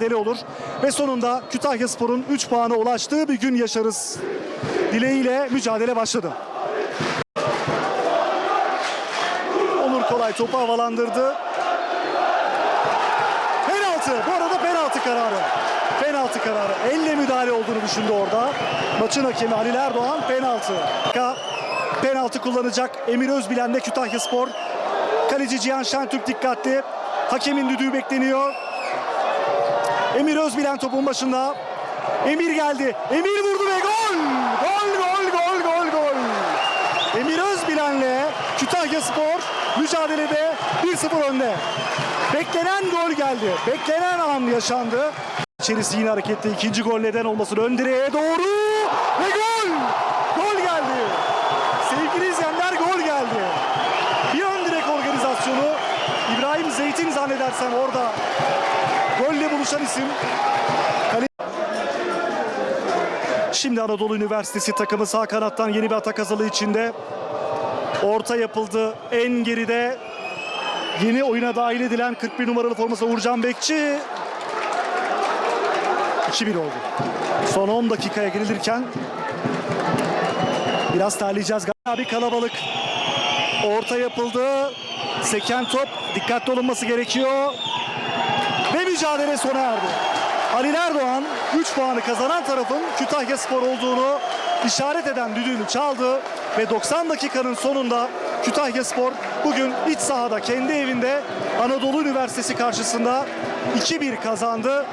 Deli olur ve sonunda Kütahya Spor'un 3 puana ulaştığı bir gün yaşarız. Dileğiyle mücadele başladı. Onur Kolay topu havalandırdı. Penaltı. Bu arada penaltı kararı. Penaltı kararı. Elle müdahale olduğunu düşündü orada. Maçın hakemi Halil Erdoğan penaltı. Penaltı kullanacak Emir Özbilen'le Kütahya Spor. Kaleci Cihan Şentürk dikkatli. Hakemin düdüğü bekleniyor. Emir Özbilen topun başında. Emir geldi. Emir vurdu ve gol! Gol, gol, gol, gol, gol. Emir Özbilen'le Kütahya Spor mücadelede 1-0 önde. Beklenen gol geldi. Beklenen an yaşandı. İçerisi yine hareketli. ikinci gol neden olmasın. Ön direğe doğru ve gol! Gol geldi. Sevgili izleyenler gol geldi. Bir ön organizasyonu. İbrahim Zeytin zannedersem orada golle buluşan isim. Şimdi Anadolu Üniversitesi takımı sağ kanattan yeni bir atak hazırlığı içinde. Orta yapıldı. En geride yeni oyuna dahil edilen 41 numaralı forması Uğurcan Bekçi. 2-1 oldu. Son 10 dakikaya girilirken biraz terleyeceğiz. Galiba bir kalabalık. Orta yapıldı. Seken top. Dikkatli olunması gerekiyor. Mücadele sona erdi. Halil Erdoğan 3 puanı kazanan tarafın Kütahya Spor olduğunu işaret eden düdüğünü çaldı. Ve 90 dakikanın sonunda Kütahya Spor bugün iç sahada kendi evinde Anadolu Üniversitesi karşısında 2-1 kazandı.